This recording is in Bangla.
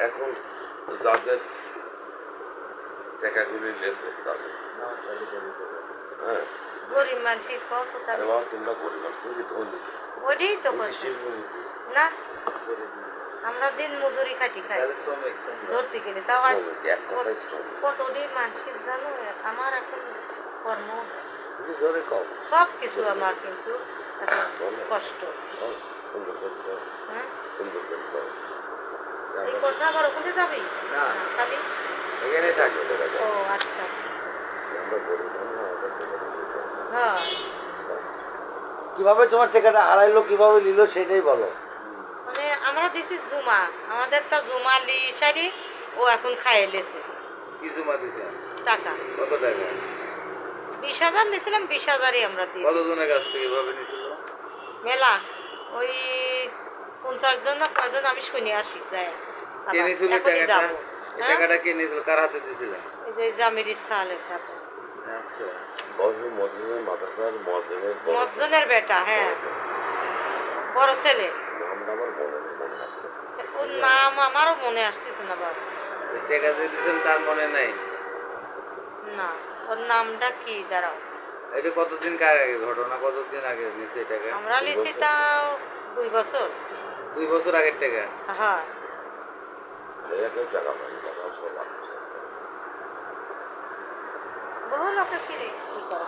এখন যাদের টাকাগুলি লেছে আছে হ্যাঁ। গরিব মানুষের কত তাহলে। বাবা তোমরা পরিবার তুমি ধনী? ওটাই তো তুমি কথা। শিল্পনীতি না আমরা দিন মজুরি খাটি খাই। ধরতে গেলে তাও আজ শ্রমিক, শ্রমিক। কতটি মানুষের জানো আমার এখন কর্ম। কম সব কিছু আমার কিন্তু। কষ্ট। হ্যাঁ। এই কথা আবার ওখানে যাবি? না। খালি এখানেই থাকো ও আচ্ছা। হ্যাঁ। কীভাবে তোমার টাকাটা হারাইলো কীভাবে নিল সেটাই বলো। মানে আমরা দিছি জুমা। আমাদের তা জুমা লি সারি। ও এখন খাইয়ে লেছে। কি জুমা দিছে? টাকা। কত টাকা? হাজার নিয়েছিলাম বিশ হাজারই আমরা দিই কতজনের কাছ থেকে এভাবে নিছিল মেলা ওই পঞ্চাশ জন না কয়জন আমি শুনে আসি যাই কে টাকাটা? হ্যাঁ? টাকাটা কে কার হাতে দিছিল এই যে জামির সালের সাথে আচ্ছা। বড় ছেলে। বেটা হ্যাঁ। বড় ছেলে। ওর নাম আমারও মনে আসতেছে না বাবা। টাকা তার মনে নাই? না। ওর নামটা কি? দাঁড়াও। এটা কতদিন আগে ঘটনা কতদিন আগে নিছে এটাকে আমরা লিছি তাও দুই বছর। দুই বছর আগের টাকা? হ্যাঁ। এই টাকা পাই, টাকা বহু লোকের কি করা